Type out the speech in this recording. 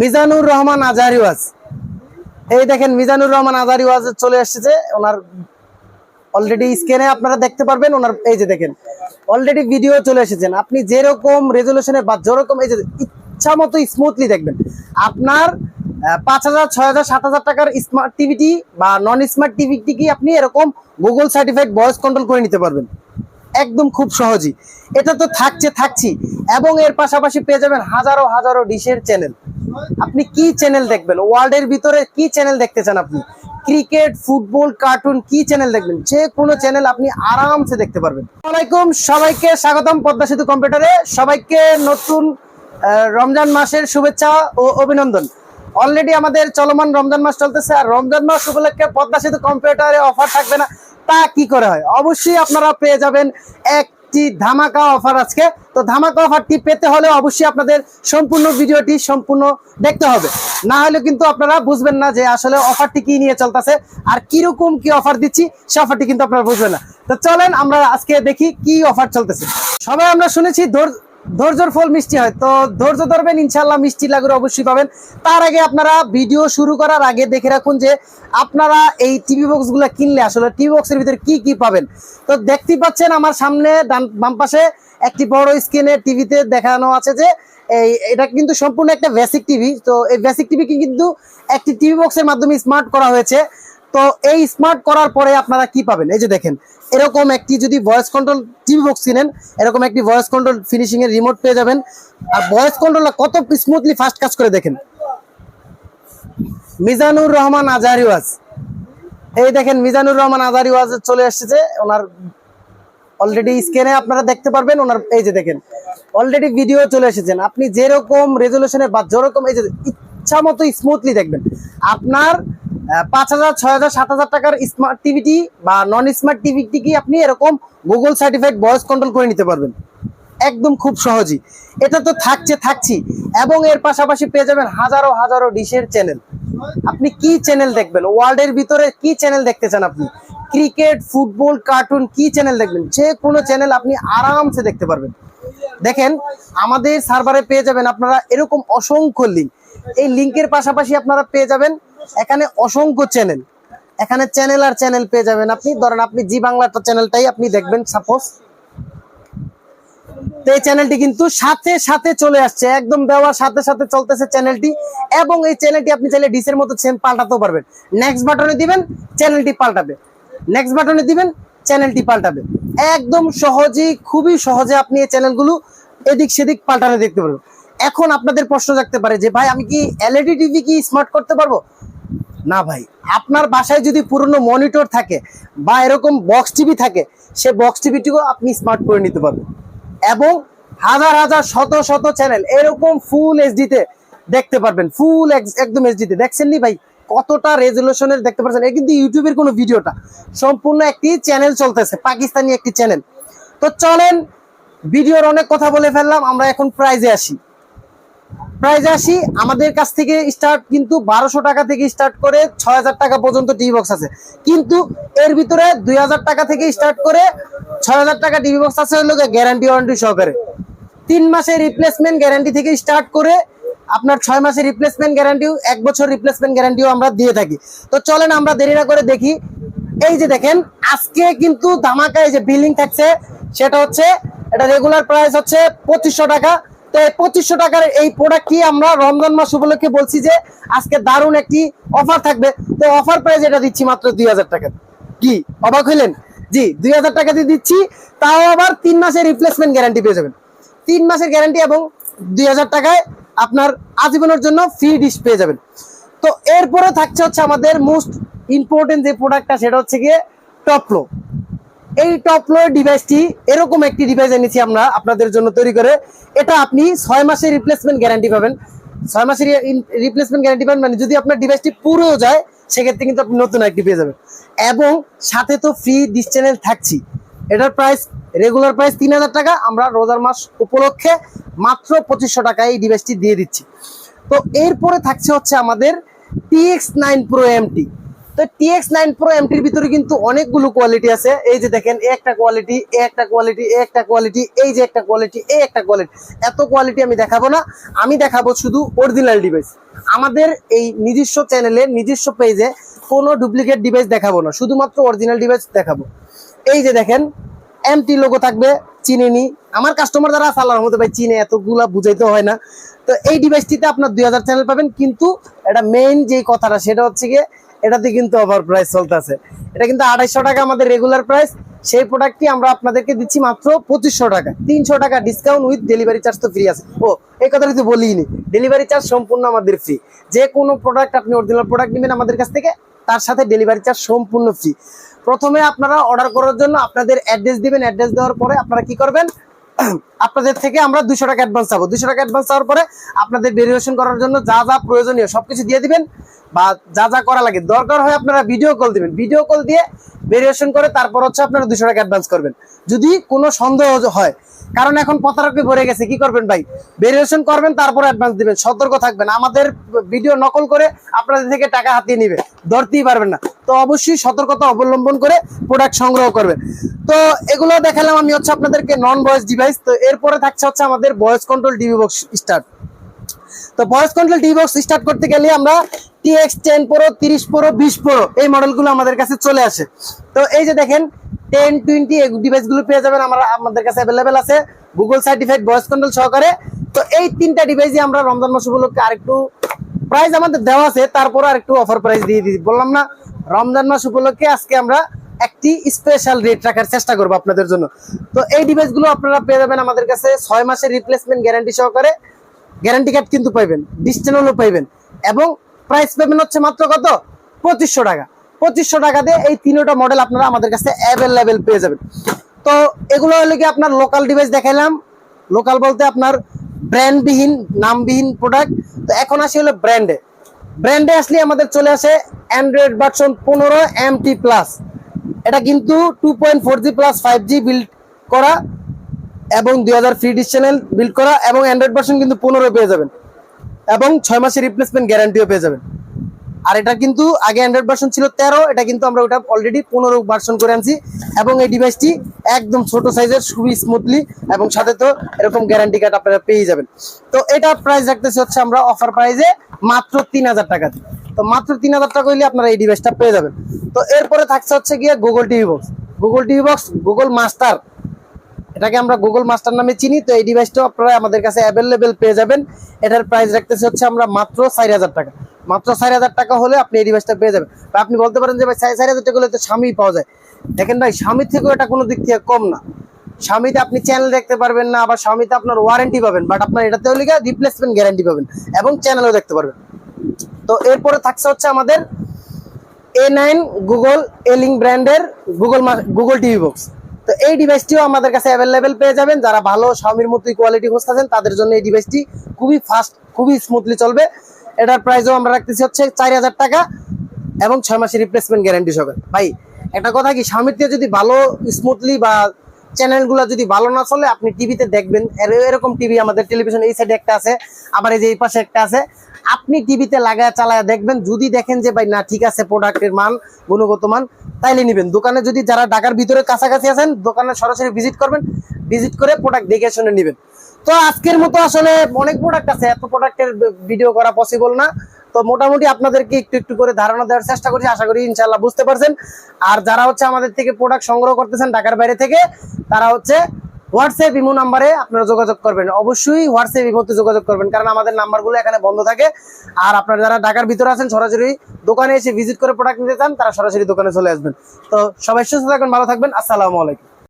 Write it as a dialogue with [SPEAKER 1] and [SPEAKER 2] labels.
[SPEAKER 1] মিজানুর রহমান আজহারি ওয়াজ। এই দেখেন, মিজানুর রহমান আজহারি ওয়াজ চলে এসেছে। ওনার অলরেডি স্ক্রিনে আপনারা দেখতে পারবেন, ওনার এই যে দেখেন অলরেডি ভিডিও চলে এসেছেন আপনি যেরকম রেজলিউশনে বা যেরকম এই যে ইচ্ছা মতো স্মুথলি দেখবেন। আপনার পাঁচ হাজার, ছয় হাজার, সাত হাজার টাকার স্মার্ট টিভিটি বা নন স্মার্ট টিভিটি কি আপনি এরকম গুগল সার্টিফাইড ভয়েস কন্ট্রোল করে নিতে পারবেন। একদম খুব সহজই। এটা তো থাকছে, থাকছি। এবং এর পাশাপাশি পেয়ে যাবেন হাজারো হাজারো ডিশের চ্যানেল আপনি কি চ্যানেল দেখবেন? ওয়ার্ল্ডের ভিতরে কি চ্যানেল দেখতে চান আপনি? ক্রিকেট ফুটবল কার্টুন কি চ্যানেল দেখবেন? যে কোনো চ্যানেল আপনি আরামসে দেখতে পারবেন। আসসালামাইকুম সবাইকে স্বাগতম পদ্মা সেতু কম্পিউটারে। সবাইকে নতুন রমজান মাসের শুভেচ্ছা ও অভিনন্দন। অলরেডি আমাদের চলমান রমজান মাস চলতেছে। আর রমজান মাস উপলক্ষে পদ্মা সেতু কম্পিউটারে অফার থাকবে না। তা কি করে হয়? অবশ্যই আপনারা পেয়ে যাবেন একটি ধামাকা অফার আজকে। তো ধামাকা অফারটি পেতে হলে অবশ্যই আপনাদের সম্পূর্ণ ভিডিওটি সম্পূর্ণ দেখতে হবে। না হলে কিন্তু আপনারা বুঝবেন না যে আসলে অফারটি কি নিয়ে চলতেছে আর কীরকম কি অফার দিচ্ছি, সে অফারটি কিন্তু আপনারা বুঝবেন না। তো চলেন আমরা আজকে দেখি কি অফার চলতেছে। সবাই আমরা শুনেছি ধৈর্যর ফল মিষ্টি হয়। তো ধৈর্য ধরবেন ইনশাল্লাহ মিষ্টি লাগুর অবশ্যই পাবেন। তার আগে আপনারা ভিডিও শুরু করার আগে দেখে রাখুন যে আপনারা এই টিভি বক্সগুলা কিনলে আসলে টিভি বক্সের ভিতরে কি কি পাবেন। তো দেখতে পাচ্ছেন আমার সামনে ডান, বাম পাশে একটি বড় স্ক্রিনে টিভিতে দেখানো আছে যে এই, এটা কিন্তু সম্পূর্ণ একটা বেসিক টিভি তো এই বেসিক টিভি কিন্তু একটি টিভি বক্সের মাধ্যমে স্মার্ট করা হয়েছে। তো এই স্মার্ট করার পরে আপনারা কি পাবেন? এই যে দেখেন, এরকম একটি যদি ভয়েস কন্ট্রোল টিভি বক্স কিনেন, এরকম একটি ভয়েস কন্ট্রোল ফিনিশিং এর রিমোট পেয়ে যাবেন। আর ভয়েস কন্ট্রোল কত স্মুথলি ফাস্ট কাজ করে দেখেন। মিজানুর রহমান আজহারি ওয়াজ এই দেখেন, মিজানুর রহমান আজহারি ওয়াজ চলে এসেছে। ওনার অলরেডি স্ক্রিনে আপনারা দেখতে পারবেন। ওনার, এই যে দেখেন অলরেডি ভিডিও চলে এসেছেন। আপনি যেরকম রেজলিউশনে বা যেরকম, এই যে ইচ্ছা মতো স্মুথলি দেখবেন। আপনার পাঁচ হাজার, ছয় হাজার, সাত হাজার টাকার স্মার্ট টিভিটি বা নন স্মার্ট টিভিটি কি আপনি এরকম গুগল সার্টিফাইড ভয়েস কন্ট্রোল করে নিতে পারবেন। একদম খুব সহজই। এটা তো থাকছে, থাকছি। এবং এর পাশাপাশি পেয়ে যাবেন হাজারো হাজারো ডিশের চ্যানেল আপনি কি চ্যানেল দেখবেন? ওয়ার্ল্ডের ভিতরে কি চ্যানেল দেখতে চান আপনি? ক্রিকেট ফুটবল কার্টুন কি চ্যানেল দেখবেন? যে কোনো চ্যানেল আপনি আরামসে দেখতে পারবেন। দেখেন, আমাদের সার্ভারে পেয়ে যাবেন আপনারা এরকম অসংখ্য লিঙ্ক এই লিঙ্কের পাশাপাশি আপনারা পেয়ে যাবেন এখানে অসংখ্য চ্যানেল এখানে চ্যানেল আর চ্যানেল পেয়ে যাবেন আপনি। ধরেন আপনি জি বাংলাটা চ্যানেলটাই আপনি দেখবেন সাপোজ এই চ্যানেলটি কিন্তু সাথে সাথে চলে আসছে। একদম দেওয়ার সাথে সাথে চলতেছে চ্যানেলটি এবং এই চ্যানেলটি আপনি চাইলে ডিসের মতো সেম পাল্টাতেও পারবেন। নেক্সট বাটনে দিবেন চ্যানেলটি পাল্টাবে। নেক্সট বাটনে দিবেন চ্যানেলটি পাল্টাবে। একদম সহজেই, খুবই সহজে আপনি এই চ্যানেলগুলো এদিক সেদিক পাল্টানো দেখতে পারবেন। এখন আপনাদের প্রশ্ন থাকতে পারে যে, ভাই, আমি কি এলইডি টিভি কি স্মার্ট করতে পারব? না ভাই, আপনার বাসায় যদি পুরনো মনিটর থাকে বা এরকম বক্স টিভি থাকে, সে বক্স টিভিটিও আপনি স্মার্ট করে নিতে পারবেন। এবং হাজার হাজার, শত শত চ্যানেল এরকম ফুল এইচডিতে দেখতে পারবেন ফুল একদম এইচডিতে দেখছেন নি ভাই? কতটা রেজলিউশনের দেখতে পাচ্ছেন এটা কিন্তু ইউটিউবের কোনো ভিডিওটা, সম্পূর্ণ একটি চ্যানেল চলতেছে, পাকিস্তানি একটি চ্যানেল তো চলেন, ভিডিওর অনেক কথা বলে ফেললাম, আমরা এখন প্রাইজে আসি। প্রাইজে আসি। আমাদের কাছ থেকে স্টার্ট কিন্তু বারোশো টাকা থেকে স্টার্ট করে ছয় হাজার টাকা পর্যন্ত টিভি বক্স আছে। কিন্তু এর ভিতরে দুই হাজার টাকা থেকে স্টার্ট করে ছয় হাজার টাকা টিভি বক্স আছে হলো গ্যারান্টি ওয়ারেন্টি সহকারে। তিন মাসের রিপ্লেসমেন্ট গ্যারান্টি থেকে স্টার্ট করে আপনার ছয় মাসের রিপ্লেসমেন্ট গ্যারান্টিও এক বছর রিপ্লেসমেন্ট গ্যারান্টিও আমরা দিয়ে থাকি। তো চলেন আমরা দেরি না করে দেখি। এই যে দেখেন, আজকে কিন্তু ধামাকায় যে বিল্ডিং থাকছে, সেটা হচ্ছে, এটা রেগুলার প্রাইস হচ্ছে পঁচিশশো টাকা। তো পঁচিশশো টাকার এই প্রোডাক্টটি আমরা রমজান মাস উপলক্ষে বলছি যে আজকে দারুণ একটি অফার থাকবে। তো অফার প্রাইস এটা দিচ্ছি মাত্র দুই হাজার টাকা। কি? অবাক হইলেন? জি, দুই হাজার টাকা দিয়ে দিচ্ছি, তাও আবার তিন মাসের রিপ্লেসমেন্ট গ্যারান্টি পেয়ে যাবেন। তিন মাসের গ্যারান্টি এবং দুই হাজার টাকায় আপনার আজীবনের জন্য ফ্রি ডিশ পেয়ে যাবেন। তো এরপরে থাকছে হচ্ছে আমাদের মোস্ট ইম্পর্টেন্ট যে প্রোডাক্টটা সেটা হচ্ছে গিয়ে টপলো এই টপ টপলো ডিভাইসটি এরকম একটি ডিভাইস এনেছি আমরা আপনাদের জন্য তৈরি করে। এটা আপনি ছয় মাসের রিপ্লেসমেন্ট গ্যারান্টি পাবেন। ছয় মাসের রিপ্লেসমেন্ট গ্যারান্টি পাবেন মানে যদি আপনার ডিভাইসটি পুরো যায়, সেক্ষেত্রে কিন্তু আপনি নতুন একটি পেয়ে যাবেন। এবং সাথে তো ফ্রি ডিশ চ্যানেল থাকছি। এটার প্রাইস রেগুলার প্রাইস তিন হাজার টাকা। আমরা রোজার মাস উপলক্ষে মাত্র পঁচিশশো টাকায় এই ডিভাইসটি দিয়ে দিচ্ছি। তো এরপরে থাকছে হচ্ছে আমাদের টিএক্স নাইন প্রো এমটি তো টিএক্স নাইন প্রো এমটির ভিতরে কিন্তু অনেকগুলো কোয়ালিটি আছে। এই যে দেখেন, একটা কোয়ালিটি একটা কোয়ালিটি একটা কোয়ালিটি এই যে একটা কোয়ালিটি এই একটা কোয়ালিটি এত কোয়ালিটি আমি দেখাবো না, আমি দেখাবো শুধু অরিজিনাল ডিভাইস আমাদের এই নিজস্ব চ্যানেলে নিজস্ব পেজে কোনো ডুপ্লিকেট ডিভাইস দেখাবো না, শুধুমাত্র অরিজিনাল ডিভাইস দেখাবো। এই যে দেখেন এমটি লোগো থাকবে চিনেনি আমার কাস্টমার যারা আছে, আল্লাহর মধ্যে ভাই, চিনে, এতগুলা বুঝাইতে হয় না। তো এই ডিভাইসটিতে আপনার দুই হাজার চ্যানেল পাবেন, কিন্তু এটা মেইন যে কথাটা, সেটা হচ্ছে গিয়ে এটাতে কিন্তু ওভার প্রাইস চলতেছে। এটা কিন্তু আড়াইশো টাকা আমাদের রেগুলার প্রাইস সেই প্রোডাক্টটি আমরা আপনাদেরকে দিচ্ছি মাত্র পঁচিশশো টাকা। তিনশো টাকা ডিসকাউন্ট উইথ ডেলিভারি চার্জ তো ফ্রি আছে। ও, এই কথাটা তো বলিনি। ডেলিভারি চার্জ সম্পূর্ণ আমাদের ফ্রি যে কোনো প্রোডাক্ট আপনি অরিজিনাল প্রোডাক্ট নেবেন আমাদের কাছ থেকে, তার সাথে ডেলিভারি চার্জ সম্পূর্ণ ফ্রি প্রথমে আপনারা অর্ডার করার জন্য আপনাদের অ্যাড্রেস দিবেন। অ্যাড্রেস দেওয়ার পরে আপনারা কি করবেন? আপনাদের থেকে আমরা দুশো টাকা অ্যাডভান্স চাবো। দুশো টাকা অ্যাডভান্স চাওয়ার পরে আপনাদের ভেরিয়েশন করার জন্য যা যা প্রয়োজনীয় সব কিছু দিয়ে দিবেন বা যা যা করা লাগে। দরকার হয় আপনারা ভিডিও কল দিবেন। ভিডিও কল দিয়ে ভেরিয়েশন করে তারপর হচ্ছে আপনারা দুশো টাকা অ্যাডভান্স করবেন। যদি কোনো সন্দেহ হয় কারণ এখন প্রতারকে ভরে গেছে, কি করবেন ভাই? ভেরিয়েশন করবেন, তারপর অ্যাডভান্স দিবেন, সতর্ক থাকবেন। আমাদের ভিডিও নকল করে আপনাদের থেকে টাকা হাতিয়ে নিবে, ধরতেই পারবেন না। তো অবশ্যই সতর্কতা অবলম্বন করে প্রোডাক্ট সংগ্রহ করবেন। তো এগুলো দেখালাম আমি হচ্ছে আপনাদেরকে নন ভয়েস ডিভাইস তো এরপরে থাকছে হচ্ছে আমাদের voice control TV box start তো voice control TV box start করতে গেলে আমরা টিএক্স টেন প্রো তিরিশ প্রো বিশ প্রো এই মডেলগুলো আমাদের কাছে চলে আসে। তো এই যে দেখেন টেন টোয়েন্টি ডিভাইসগুলো পেয়ে যাবেন আমরা, আমাদের কাছে অ্যাভেলেবেল আছে। গুগল সার্টিফাইড ভয়েস কন্ট্রোল সহকারে। তো এই তিনটা ডিভাইসই আমরা রমজান মাস উপলক্ষে আরেকটু প্রাইস আমাদের দেওয়া আছে তারপর আরেকটু অফার প্রাইস দিয়ে দিই। বললাম না, রমজান মাস উপলক্ষে আজকে আমরা একটি স্পেশাল রেট রাখার চেষ্টা করব আপনাদের জন্য। তো এই ডিভাইসগুলো আপনারা পেয়ে যাবেন আমাদের কাছে ছয় মাসের রিপ্লেসমেন্ট গ্যারান্টি সহকারে। গ্যারান্টি কার্ড কিন্তু পাইবেন ডিসটেনলও পাইবেন। এবং প্রাইস পাবেন হচ্ছে মাত্র কত? পঁচিশশো টাকা। পঁচিশশো টাকা দিয়ে এই তিনটা মডেল আপনারা আমাদের কাছে অ্যাভেলেবেল পেয়ে যাবেন। তো এগুলো হলে কি আপনার লোকাল ডিভাইস দেখাইলাম। লোকাল বলতে আপনার ব্র্যান্ডবিহীন নামবিহীন প্রোডাক্ট তো এখন আসি হলো ব্র্যান্ডে ব্র্যান্ডে আসলে আমাদের চলে আসে অ্যান্ড্রয়েড ভার্সন পনেরো এম টি প্লাস এটা কিন্তু two point four G plus five G build করা এবং দুই হাজার ফ্রি ডিশ চ্যানেল বিল্ড করা এবং অ্যান্ড্রয়েড ভার্সন কিন্তু পনেরো পেয়ে যাবেন। এবং ছয় মাসের রিপ্লেসমেন্ট গ্যারান্টিও পেয়ে যাবেন। আর এটা কিন্তু আগে অ্যান্ড্রয়েড ভার্সন ছিল তেরো, এটা কিন্তু আমরা ওটা অলরেডি পনেরো ভার্সন করে আনছি। এবং এই ডিভাইসটি একদম ছোট সাইজের খুবই স্মুথলি এবং সাথে তো এরকম গ্যারান্টি কার্ড আপনারা পেয়ে যাবেন। তো এটা প্রাইস রাখতেছি হচ্ছে আমরা অফার প্রাইসে মাত্র তিন হাজার টাকা তো মাত্র তিন হাজার টাকা হইলে আপনারা এই ডিভাইসটা পেয়ে যাবেন। তো এরপরে থাকছে হচ্ছে গিয়ে Google TV box Google TV box Google master এটাকে আমরা গুগল মাস্টার নামে চিনি, তো এই ডিভাইসটাও আপনারা আমাদের কাছে অ্যাভেলেবেল পেয়ে যাবেন। এটার প্রাইস রাখতেছে হচ্ছে আমরা মাত্র চার হাজার টাকা। মাত্র চার হাজার টাকা হলে আপনি এই ডিভাইসটা পেয়ে যাবেন। বা আপনি বলতে পারেন যে, ভাই, চার হাজার টাকা হলে তো স্বামী পাওয়া যায়। দেখেন ভাই, স্বামীর থেকেও এটা কোনো দিক থেকে কম না। স্বামীতে আপনি চ্যানেল দেখতে পারবেন না, আবার স্বামীতে আপনার ওয়ারেন্টি পাবেন বাট আপনার এটাতে হলে রিপ্লেসমেন্ট গ্যারান্টি পাবেন এবং চ্যানেলও দেখতে পারবেন। তো এরপরে থাকছে হচ্ছে আমাদের এ নাইন গুগল এলিং ব্র্যান্ডের গুগল গুগল টিভি বক্স তো এই ডিভাইসটিও আমাদের কাছে অ্যাভেলেবেল পেয়ে যাবেন। যারা ভালো স্বামীর মতোই কোয়ালিটি খুঁজতেছেন, তাদের জন্য এই ডিভাইসটি খুবই ফাস্ট খুবই স্মুথলি চলবে। এটার প্রাইসও আমরা রাখতেছি হচ্ছে চার হাজার টাকা এবং ছয় মাসের রিপ্লেসমেন্ট গ্যারান্টি সহকারে ভাই, একটা কথা কি স্বামীর থেকে যদি ভালো স্মুথলি বা চ্যানেলগুলো যদি ভালো না চলে, আপনি টিভিতে দেখবেন। এর- এরকম টিভি আমাদের টেলিভিশন এই সাইডে একটা আছে, আবার এই যে এই পাশে একটা আছে। আপনি টিভিতে লাগায় চালায় দেখবেন, যদি দেখেন যে, ভাই, না, ঠিক আছে প্রোডাক্টের মান, গুণগত মান, তাইলে নিবেন। দোকানে যদি যারা ঢাকার ভিতরে কাছাকাছি আছেন, দোকানে সরাসরি ভিজিট করবেন। ভিজিট করে প্রোডাক্ট দেখে শুনে নিবেন। তো আজকের মতো আসলে অনেক প্রোডাক্ট আছে, এত প্রোডাক্টের ভিডিও করা পসিবল না। তো মোটামুটি আপনাদেরকে একটু একটু করে ধারণা দেওয়ার চেষ্টা করছি, আশা করি ইনশাল্লাহ বুঝতে পারছেন। আর যারা হচ্ছে আমাদের থেকে প্রোডাক্ট সংগ্রহ করতেছেন ঢাকার বাইরে থেকে, তারা হচ্ছে হোয়াটসঅ্যাপ ইমো নাম্বারে আপনারা যোগাযোগ করবেন। অবশ্যই হোয়াটসঅ্যাপ ইমোতে যোগাযোগ করবেন, কারণ আমাদের নাম্বারগুলো এখানে বন্ধ থাকে। আর আপনারা যারা ঢাকার ভিতরে আছেন, সরাসরি দোকানে এসে ভিজিট করে প্রোডাক্ট নিতে চান, তারা সরাসরি দোকানে চলে আসবেন। তো সবাই সুস্থ থাকবেন, ভালো থাকবেন। আসসালামু আলাইকুম।